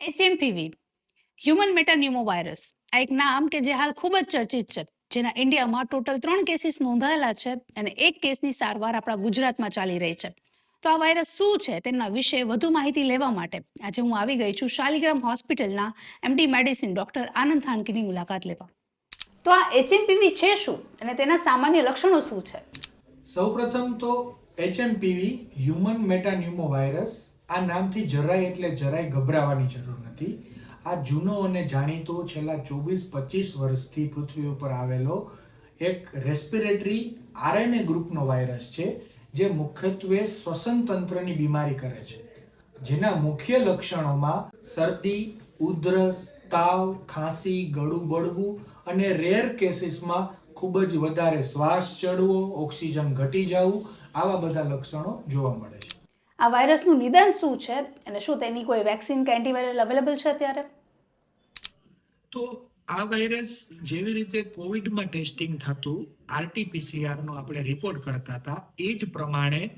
HMPV human મેટાન્યુમો virus આ એક નામ કે જે હાલ ખૂબ જ ચર્ચિત છે, જેના ઇન્ડિયામાં ટોટલ ત્રણ કેસીસ નોંધાયેલા છે અને એક કેસની સારવાર આપણા ગુજરાતમાં ચાલી રહી છે. તો આ વાયરસ શું છે તેના વિશે વધુ માહિતી લેવા માટે આજે હું આવી ગઈ છું શાલિગ્રામ હોસ્પિટલના એમડી મેડિસિન ડોક્ટર આનંદ થાનકીની મુલાકાત લેવા. તો આ એચએમપીવી છે શું અને તેના સામાન્ય લક્ષણો શું છે? સૌપ્રથમ તો એચએમપીવી હ્યુમન મેટાન્યુમો વાયરસ આ નામથી જરાય એટલે જરાય ગભરાવાની જરૂર નથી. આ જૂનો અને જાણીતો છેલ્લા ચોવીસ, પચીસ વર્ષથી પૃથ્વી ઉપર આવેલો એક રેસ્પિરેટરી આરએનએ ગ્રુપનો વાયરસ છે, જે મુખ્યત્વે શ્વસન તંત્રની બીમારી કરે છે. જેના મુખ્ય લક્ષણોમાં શરદી, ઉધરસ, તાવ, ખાંસી, ગળું બળવું અને રેર કેસીસમાં ખૂબ જ વધારે શ્વાસ ચડવો, ઓક્સિજન ઘટી જવું, આવા બધા લક્ષણો જોવા મળે છે. આ વાયરસનું નિદાન શું છે? અને શું તેની કોઈ વેક્સિન કે એન્ટીવાયરલ અવેલેબલ છે અત્યારે? તો આ વાયરસ જેવી રીતે કોવિડમાં ટેસ્ટિંગ થતું, આરટીપીસીઆર નો આપણે રિપોર્ટ કરતા હતા, એ જ પ્રમાણે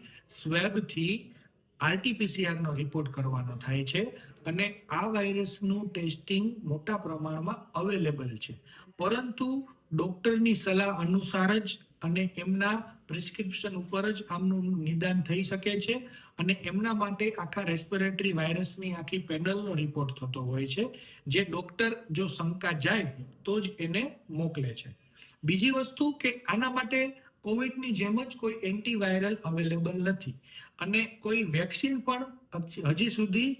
સ્વેબથી આરટીપીસીઆર નો રિપોર્ટ કરવાનો થાય છે. અને આ વાયરસનું ટેસ્ટિંગ મોટા પ્રમાણમાં અવેલેબલ છે. પરંતુ ડોક્ટરની સલાહ અનુસાર જ અને એમના પ્રિસ્ક્રિપ્શન ઉપર જ આમનું નિદાન થઈ શકે છે અને એમના માટે આખા રેસ્પિરેટરી વાયરસની આખી પેનલનો રિપોર્ટ થતો હોય છે. જે ડોક્ટર જો શંકા જાય તો જ એને મોકલે છે. બીજી વસ્તુ કે આના માટે કોવિડની જેમ જ કોઈ એન્ટીવાયરલ અવેલેબલ નથી અને કોઈ વેક્સિન પણ હજી સુધી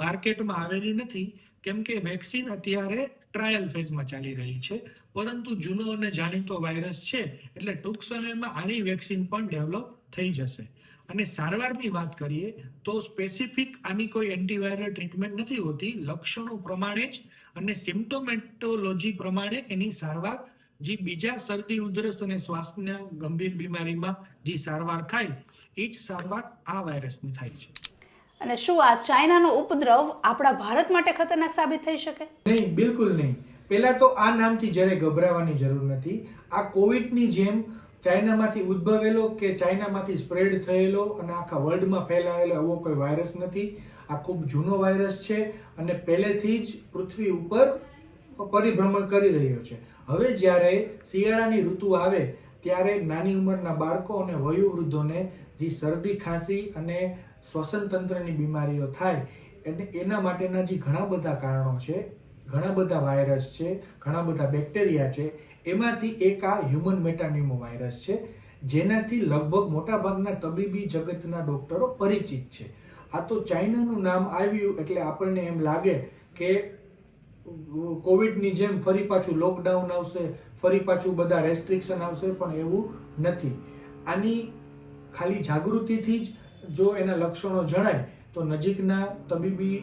માર્કેટમાં આવેલી નથી. કેમ કે વેક્સિન અત્યારે ટ્રાયલ ફેઝમાં ચાલી રહી છે. પરંતુ જૂનો અને જાણીતો વાયરસ છે એટલે ટૂંક સમયમાં આની વેક્સિન પણ ડેવલપ થઈ જશે. અને સારવારની વાત કરીએ તો સ્પેસિફિક આની કોઈ એન્ટીવાયરલ ટ્રીટમેન્ટ નથી હોતી. લક્ષણો પ્રમાણે જ અને સિમ્ટોમેટોલોજી પ્રમાણે એની સારવાર. જે બીજા શરદી ઉધરસ અને શ્વાસના ગંભીર બીમારીમાં જે સારવાર થાય એ જ સારવાર આ વાયરસની થાય છે. અને શું આ ચાઇનાનો ઉપદ્રવ આપણા ભારત માટે ખતરનાક સાબિત થઈ શકે? નહીં બિલકુલ નહીં. પહેલા તો આ નામથી જ્યારે ગભરાવાની જરૂર નથી, આ કોવિડની જેમ ચાઇનામાંથી ઉદ્ભવેલો કે ચાઇનામાંથી સ્પ્રેડ થયેલો અને આખા વર્લ્ડમાં ફેલાયેલો એવો કોઈ વાયરસ નથી. આ ખૂબ જૂનો વાયરસ છે અને પહેલેથી જ પૃથ્વી ઉપર પરિભ્રમણ કરી રહ્યો છે. હવે જ્યારે શિયાળાની ઋતુ આવે, ત્યારે નાની ઉંમરના બાળકો અને વયોવૃદ્ધોને જે શરદી, ખાંસી અને શ્વસન તંત્રની બીમારીઓ થાય અને એના માટેના જે ઘણા બધા કારણો છે ઘણા બધા વાયરસ છે, ઘણા બધા બેક્ટેરિયા છે, એમાંથી એક આ હ્યુમન મેટાન્યુમો વાયરસ છે, જેનાથી લગભગ મોટાભાગના તબીબી જગતના ડોક્ટરો પરિચિત છે. આ તો ચાઇનાનું નામ આવ્યું એટલે આપણને એમ લાગે કે કોવિડની જેમ ફરી પાછું લોકડાઉન આવશે, ફરી પાછું બધા રેસ્ટ્રિક્શન આવશે, પણ એવું નથી. આની ખાલી જાગૃતિથી જ જો એના લક્ષણો જણાય, તો નજીકના તબીબી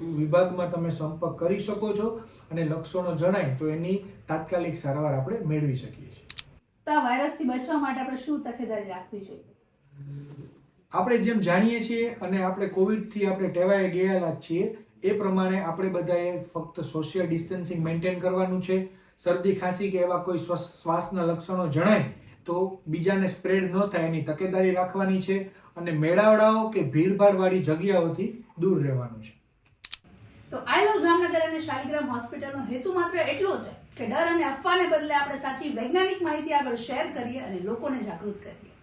વિભાગમાં તમે સંપર્ક કરી શકો છો અને લક્ષણો જણાય તો એની તાત્કાલિક સારવાર આપણે મેળવી શકીએ છીએ. તો આ વાયરસથી બચવા માટે આપણે શું તકેદારી રાખવી જોઈએ? આપણે જેમ જાણીએ છીએ અને આપણે કોવિડથી આપણે ટેવાઈ ગયેલા છીએ એ પ્રમાણે આપણે બધાએ ફક્ત સોશિયલ ડિસ્ટન્સિંગ મેન્ટેન કરવાનું છે. શરદી ખાંસી કે એવા કોઈ શ્વાસના લક્ષણો જણાય તો બીજાને સ્પ્રેડ ન થાય એની તકેદારી રાખવાની છે અને મેળાવડાઓ કે ભીડભાડવાળી જગ્યાઓથી દૂર રહેવાનું છે. તો આઈ જામનગર અને શાલિગ્રામ હોસ્પિટલનો હેતુ માત્ર એટલો છે કે ડર અને અફવાને બદલે આપણે સાચી વૈજ્ઞાનિક માહિતી આગળ શેર કરીએ અને લોકોને જાગૃત કરીએ.